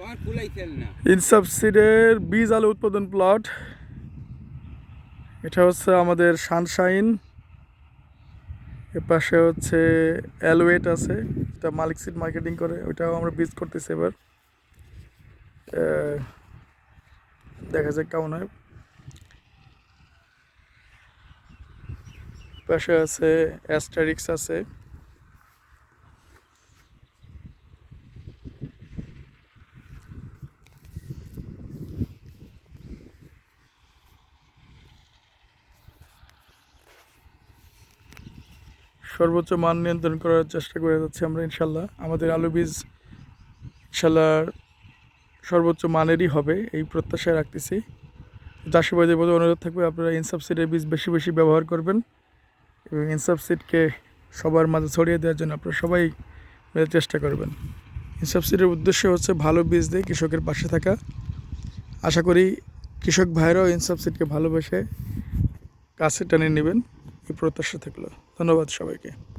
তোমার কুলাইছেন না। ইনসাফ সিডের বীজ আলু উৎপাদন প্লট। এটা হচ্ছে আমাদের সানশাইন। এর পাশে হচ্ছে অ্যালোয়েট আছে, এটা মালিক সিড মার্কেটিং করে, ওইটাও আমরা বীজ করতেছি এবার। দেখা যাক কেমন হয়। পাশে আছে অ্যাস্টারিক্স আছে। সর্বোচ্চ মান নিয়ন্ত্রণ করার চেষ্টা করে যাচ্ছি আমরা, ইনশাল্লাহ। আমাদের আলু বীজ, ইনশাল্লাহ, সর্বোচ্চ মানেরই হবে, এই প্রত্যাশায় রাখতেছি। চাষিবাদের প্রতি অনুরোধ থাকবে, আপনারা ইনসাফ সিডের বীজ বেশি বেশি ব্যবহার করবেন এবং ইনসাফ সিডকে সবার মাঝে ছড়িয়ে দেওয়ার জন্য আপনারা সবাই চেষ্টা করবেন। ইনসাফ সিডের উদ্দেশ্য হচ্ছে ভালো বীজ দিয়ে কৃষকের পাশে থাকা। আশা করি কৃষক ভাইরাও ইনসাফ সিডকে ভালোবেসে কাছে টেনে নেবেন। প্রত্যাশা থাকল। ধন্যবাদ সবাইকে।